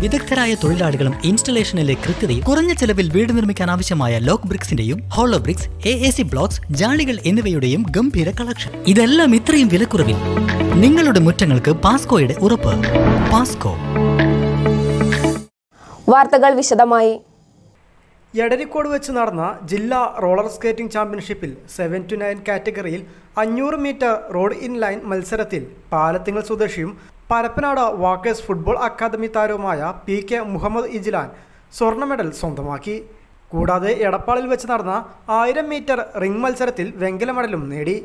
വിദഗ്ധരായ തൊഴിലാളികളും ഇൻസ്റ്റലേഷനിലെ കൃത്യതയും കുറഞ്ഞ ചെലവിൽ വീട് നിർമ്മിക്കാൻ ആവശ്യമായ lock ബ്രിക്സിന്റെയും hollow bricks A A C blocks ജാളികൾ എന്നിവയുടെയും ഗംഭീര കളക്ഷൻ ഇതെല്ലാം ഇത്രയും വിലക്കുറവിൽ നിങ്ങളുടെ മുറ്റങ്ങൾക്ക് പാസ്കോയുടെ ഉറപ്പ്. പാസ്കോ വാർത്തകൾ വിശദമായി. എടരിക്കോട് വെച്ച് നടന്ന ജില്ലാ റോളർ സ്കേറ്റിംഗ് ചാമ്പ്യൻഷിപ്പിൽ സെവൻ ടു നയൻ കാറ്റഗറിയിൽ അഞ്ഞൂറ് മീറ്റർ റോഡ് ഇൻ ലൈൻ മത്സരത്തിൽ പാലത്തിങ്ങൽ സ്വദേശിയും പരപ്പനാട് വാക്കേഴ്സ് ഫുട്ബോൾ അക്കാദമി താരവുമായ പി കെ മുഹമ്മദ് ഇജിലാൻ സ്വർണ മെഡൽ സ്വന്തമാക്കി കൂടാതെ എടപ്പാളിൽ വെച്ച് നടന്ന ആയിരം മീറ്റർ റിംഗ് മത്സരത്തിൽ വെങ്കല മെഡലും നേടി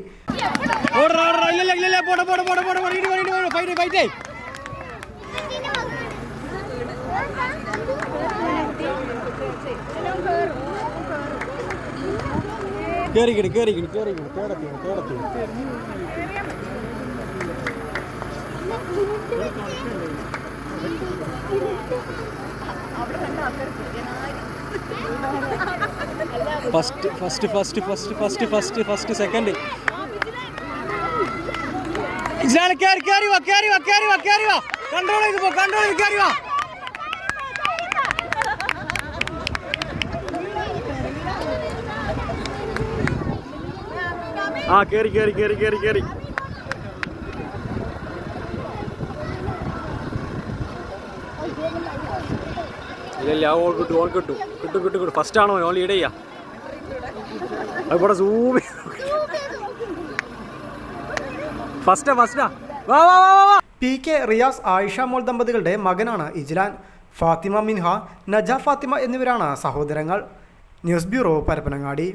കേറിക്കിട് കേറിക്കിട് കേറിക്കിട് കേടത്തി കേടത്തി first first first first first first first second Ijlal കേറി കേറി വാ കേറി വാ കേറി വാ കേറി വാ. കൺട്രോൾ ചെയ്ത് പോ കൺട്രോൾ ചെയ്ത് വാ. ആ കേറി കേറി കേറി കേറി കേറി. ഇല്ല ഇല്ല ആ ഓൾ കിട്ടും ഓൾ കിട്ടും. കിട്ടും കിട്ടും കിട്ടും. ഫസ്റ്റ് ആണോ? ഓൾ ലീഡ് ചെയ്യാ. ഇവിടെ സൂം ഫസ്റ്റാ ഫസ്റ്റാ വാ വാ വാ, വാ പി കെ റിയാസ് ആയിഷ മോൾ ദമ്പതികളുടെ മകനാണ് ഇജ്ലാൻ ഫാത്തിമ മിൻഹ നജ ഫാത്തിമ എന്നിവരാണ് സഹോദരങ്ങൾ. News bureau Parappanangadi.